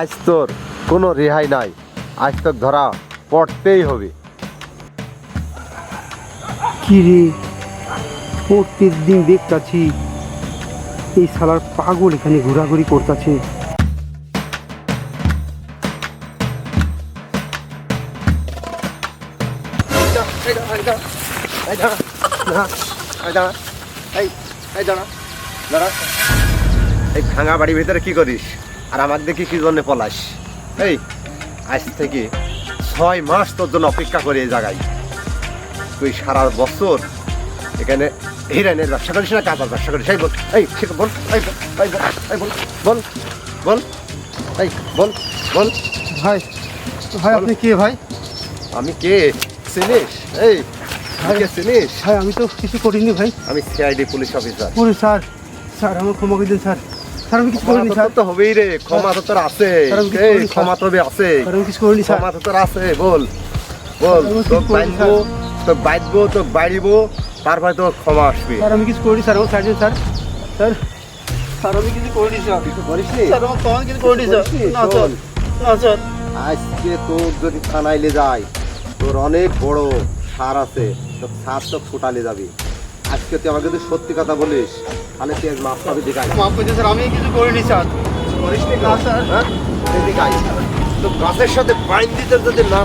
আজ তোর কোনো রেহাই নাই। আজ তোর ধরা পড়তেই হবে। কি রে? প্রত্যেক দিন দেখতাছি এই শালার পাগল এখানে ঘোরাঘুরি করতেছে। এই ভাঙা বাড়ির ভিতরে কি করিস? আর আমার দেখি কি জন্য পলাস এই আজ থেকে ছয় মাস তোর জন্য অপেক্ষা করে এই জায়গায়। তুই সারা বছর এখানে হিরানের ব্যবসা করিস না কাপড় ব্যবসা করিস। এই বল এই বল এই বল এই বল বল এই বল বল। ভাই ভাই আপনি কে ভাই? আমি কে? চিনিস এই কে চিনিস ভাই আমি তো কিছু করিনি ভাই। আমি CID police officer. Police sir sir আমার ক্ষমা করে দিন স্যার। স্যার আমি কিছু করিনি স্যার। তো হবেই রে ক্ষমা তো তোর আছে। স্যার, আমি কিছু এই করিনি, স্যার। ক্ষমা তবে আছে। আমি কিছু করিনি স্যার। ক্ষমা তো তোর আছে বল। বল আমি তোর কিছু করিনি, বাইনবো তোর বাইদবো তোর বাড়িবো তারপরে তোর ক্ষমা আসবে। স্যার আমি কিছু করিনি স্যার আমার ছাড় স্যার। স্যার স্যার আমি কিছু করিনি স্যার। কিছু করিস স্যার আমার ক্ষমা কিছু করিনি স্যার। না? স্যার। না স্যার। আজকে তোর যদি থানাইলে যায় তোর অনেক বড় সার আছে তোর সার তো ফুটালে যাবি। আজকে তুই আমাকে যদি সত্যি কথা বলিস তাহলে আজ মাফ পাবি দেখাই মাফ করে দিন স্যার আমি কিছু করিনি স্যার। করিস নি স্যার। হ্যাঁ? এদিকে তো গাছের সাথে বাইন দিতে যদি না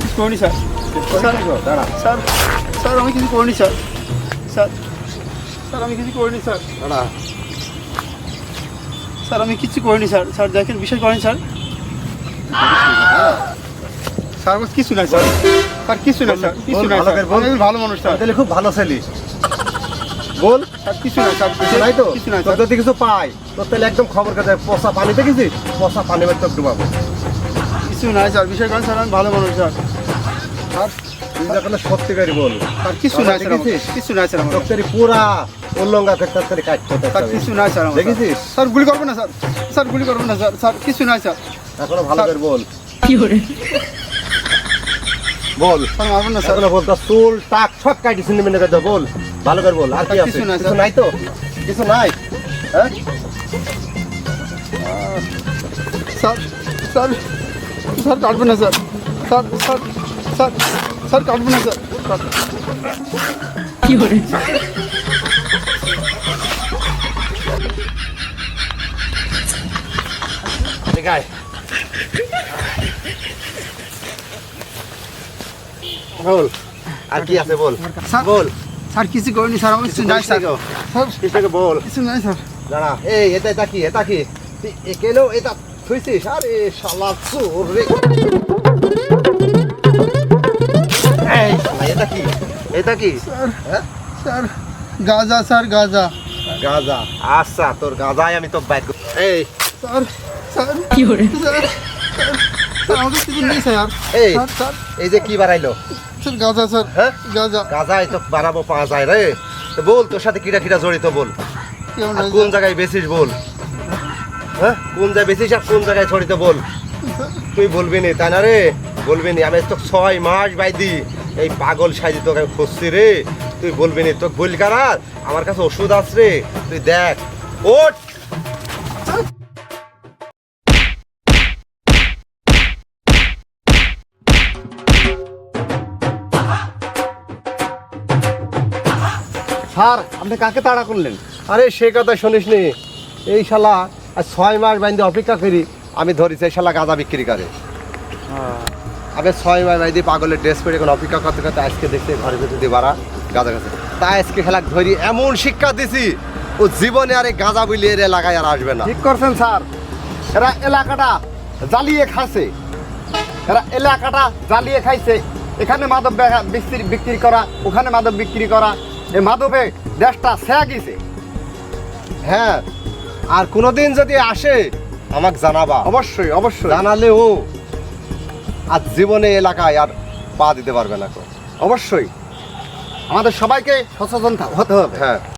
কিছু করিনি স্যার। দাঁড়া। স্যার স্যার আমি কিছু করিনি স্যার। স্যার স্যার আমি কিছু করিনি স্যার। দাঁড়া। স্যার আমি কিছু করিনি স্যার। স্যার দেখেন বিষয় করেন স্যার। স্যার আমার কিছু নাই স্যার। স্যার কিছু নাই স্যার কিছু নাই ভালো স্যার। বল। আমি ভালো মানুষ স্যার। তাহলে খুব ভালো ছেলে। বল স্যার কিছু নাই স্যার কিছু নাই তো? কিছু নাই তোর যদি কিছু পাই তোর তাহলে একদম খবর কাছে পচা পানি দেখেছিস? পচা পানি মেরে তোর ডুবাবো। কিছু নাই স্যার বিষয় করেন স্যার আমি ভালো মানুষ স্যার। আর তুই যখন সত্যিকারই বল। স্যার কিছু নাই স্যার কিছু নাই স্যার তোর পুরা উল্লঙ্গা থেকে তোর তারি কাটতে স্যার কিছু নাই স্যার দেখেছিস? স্যার গুলি করবেন না স্যার। স্যার গুলি করবেন না স্যার। স্যার কিছু নাই স্যার। এখনও ভালো করে বল। কি hore বল। এখনও বল তোর চুল টাক সব কাটি সিনেমা নেবে তো বল। ভালো করে বল আর কি আছে? কিছু নাই, তো? কিছু নাই। হ্যাঁ? স্যার স্যার স্যার কাটবেন না sir. Sir sir sir sir কাটবেন না স্যার। কি hore গায়। বল। আর কি আছে বল? বল। স্যার কিছু করিনি স্যার আমার কিছু নাই স্যার। স্যার বল। কিছু নাই স্যার। দাঁড়া। এই এটা এটা কি? এটা কি? তুই একেলেও এটা থুইছিস? আরে শালা চোর রে। এই শালা এটা কি? এটা কি? স্যার হ্যাঁ? স্যার গাজা স্যার গাজা। গাঁজা। আচ্ছা তোর গাঁজাই আমি তো বাইর কর- এই। স্যার স্যার কি স্যার, স্যার। আমাদের কিছু নেই স্যার। এই এই যে কি বাড়াইলো? স্যার গাজা স্যার। হ্যাঁ? গাজা। তো বাড়াবো পাওয়া যায় রে। তো বল তোর সাথে কিরা কিরা জড়িত বল? আর কোন জায়গায় বেশিস বল? হ্যাঁ? কোন জায়গায় বেশিস আর কোন জায়গায় ছড়িত বল? তুই বলবি নি তাই না রে? বলবি নি আমি তো ছয় মাস বাইদি এই পাগল সাইজি তোকে আমি খুঁজছি রে। তুই বলবি নি তোকে বলি কারার আমার কাছে ওষুধ আছে রে। তুই দেখ ওঠ! স্যার আপনি কাকে তাড়া করলেন? আরে সে কথা শুনিস নি এই শালা আর ছয় মাস বাইন্দে অপেক্ষা করি আমি ধরিছি এই শালা গাঁজা বিক্রি করে। আবে ছয় মাস বাইদি পাগলের ড্রেস পরে এখন অপেক্ষা করতে করতে আজকে দেখতে ঘরে ভেতর দিয়ে বাড়া গাঁজা গাছে তা আজকে খেলা ধরি এমন শিক্ষা দিছি ও জীবনে আরে গাঁজা বুলিয়ে এর এলাকায় আর আসবে না। ঠিক করছেন স্যার। এরা এলাকাটা জ্বালিয়ে খাইছে। এরা এলাকাটা জ্বালিয়ে খাইছে। এখানে মাদক বিক্রি করা ওখানে মাদক বিক্রি করা এই মাধবে দেশটা সেয়া গেছে। হ্যাঁ আর কোনোদিন যদি আসে আমাকে জানাবা। অবশ্যই অবশ্যই। জানালে ও আর জীবনে এলাকায় আর পা দিতে পারবে না অবশ্যই। আমাদের সবাইকে সচেতন হতে হবে। হ্যাঁ।